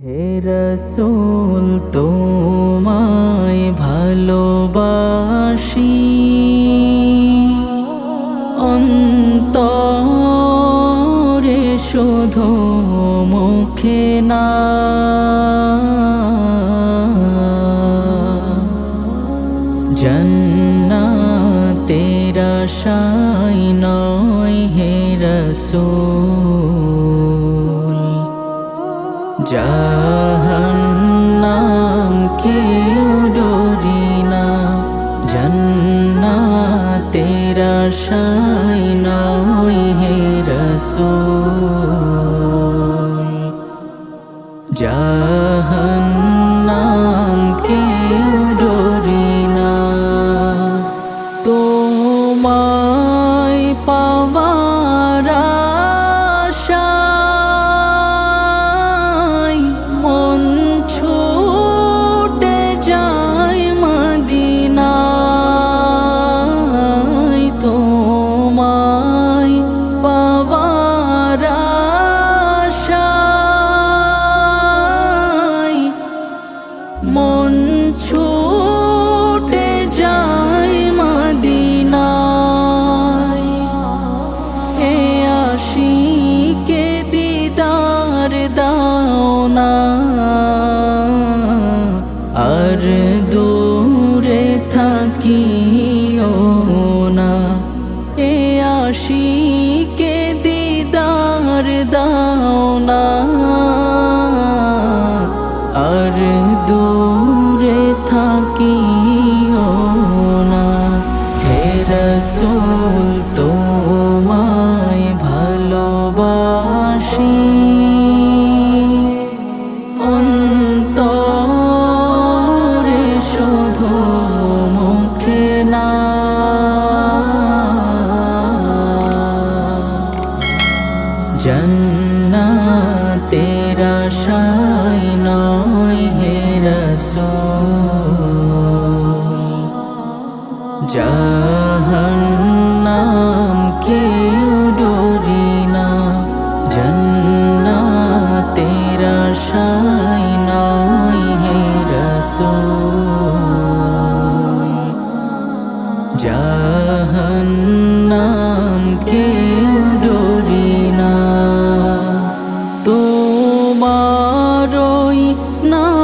হে রসুল তোমায় ভালোবাসি। অন্তরে শুধু মুখে না। তেরা শাই নয় হে রসুল। জাহান্নাম কেউ ডরি না তেরা শাই নয় হে রসুল। রসুল তোমায় ভালোবাসি। অন্তরে শুধু মুখে না। তেরা শাই নয় হে রসুল। জাহান্নাম তোমারই নাম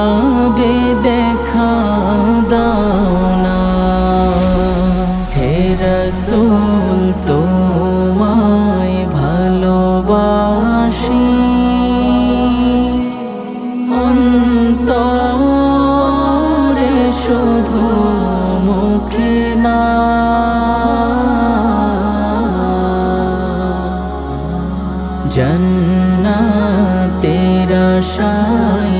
খাবে দেখা দাও না হে রসুল, তোমায় ভালোবাসি। অন্তরে শুধু মুখে না। আশায় নয় হে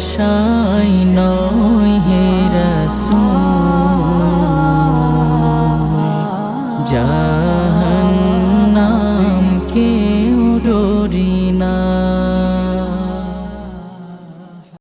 আশায়